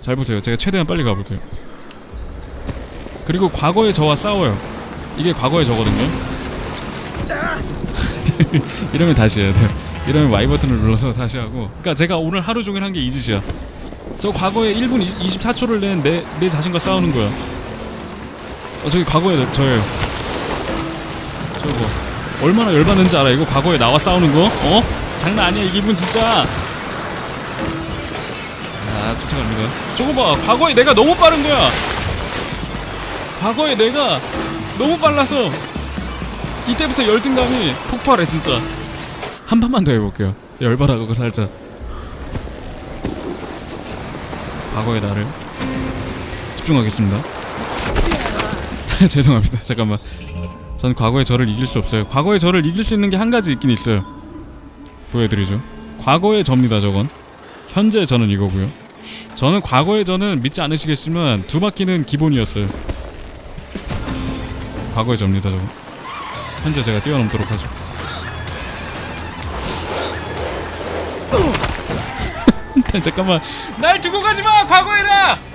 잘 보세요. 제가 최대한 빨리 가볼게요. 그리고 과거의 저와 싸워요. 이게 과거의 저거든요. 이러면 다시 해야 돼요. 이러면 Y 버튼을 눌러서 다시 하고. 그러니까 제가 오늘 하루 종일 한 게 이 짓이야. 저 과거에 1분 24초를 낸 내 내 자신과 싸우는 거야. 어 저기 과거에 저예요. 저거 얼마나 열받는지 알아? 이거 과거에 나와 싸우는 거? 어? 장난 아니야 이 기분 진짜. 자 쫓아갑니다. 저거 봐 과거에 내가 너무 빠른 거야. 과거에 내가 너무 빨라서 이때부터 열등감이 폭발해 진짜. 한 판만 더 해볼게요. 열받아가고 살짝. 과거의 나를 집중하겠습니다. 죄송합니다. 잠깐만. 전 과거의 저를 이길 수 없어요. 과거의 저를 이길 수 있는 게 한 가지 있긴 있어요. 보여드리죠. 과거의 저입니다. 저건. 현재 저는 이거고요. 저는 과거의 저는 믿지 않으시겠지만 두 바퀴는 기본이었어요. 과거의 저입니다. 저거. 현재 제가 뛰어넘도록 하죠. 잠깐만. 날 두고 가지 마. 과거에다.